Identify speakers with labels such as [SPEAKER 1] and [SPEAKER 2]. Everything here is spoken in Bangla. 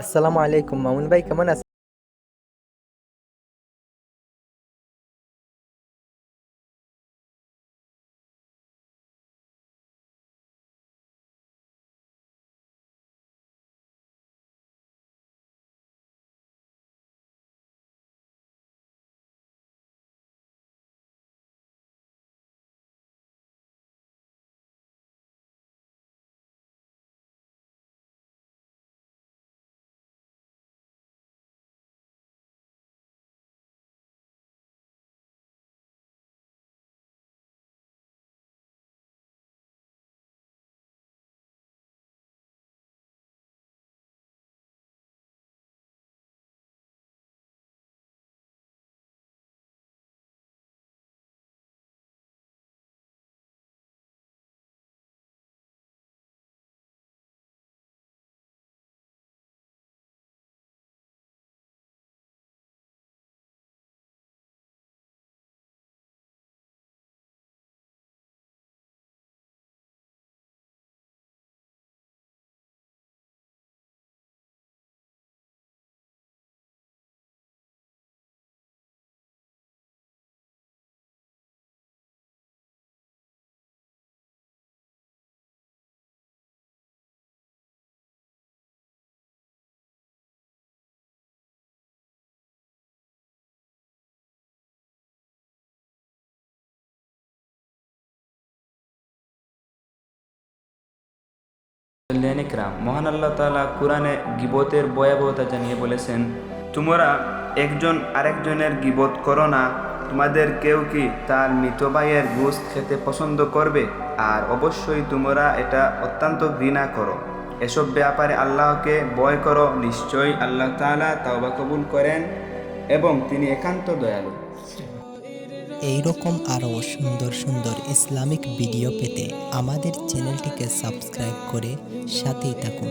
[SPEAKER 1] আসসালামু আলাইকুম মামুন ভাই কেমন আছেন
[SPEAKER 2] লেনিকরাম মহান আল্লাহ তাআলা কোরআনে গিবতের ভয়াবহতা জানিয়ে বলেছেন, তোমরা একজন আরেকজনের গিবত করো না। তোমাদের কেউ কি তার মৃত ভাইয়ের গোস্ত খেতে পছন্দ করবে? আর অবশ্যই তোমরা এটা অত্যন্ত ঘৃণা করো। এসব ব্যাপারে আল্লাহকে ভয় করো। নিশ্চয়ই আল্লাহ তাআলা তাওবা কবুল করেন এবং তিনি একান্ত দয়ালু।
[SPEAKER 3] এই রকম আরও সুন্দর সুন্দর ইসলামিক ভিডিও পেতে আমাদের চ্যানেলটিকে সাবস্ক্রাইব করে সাথেই থাকুন।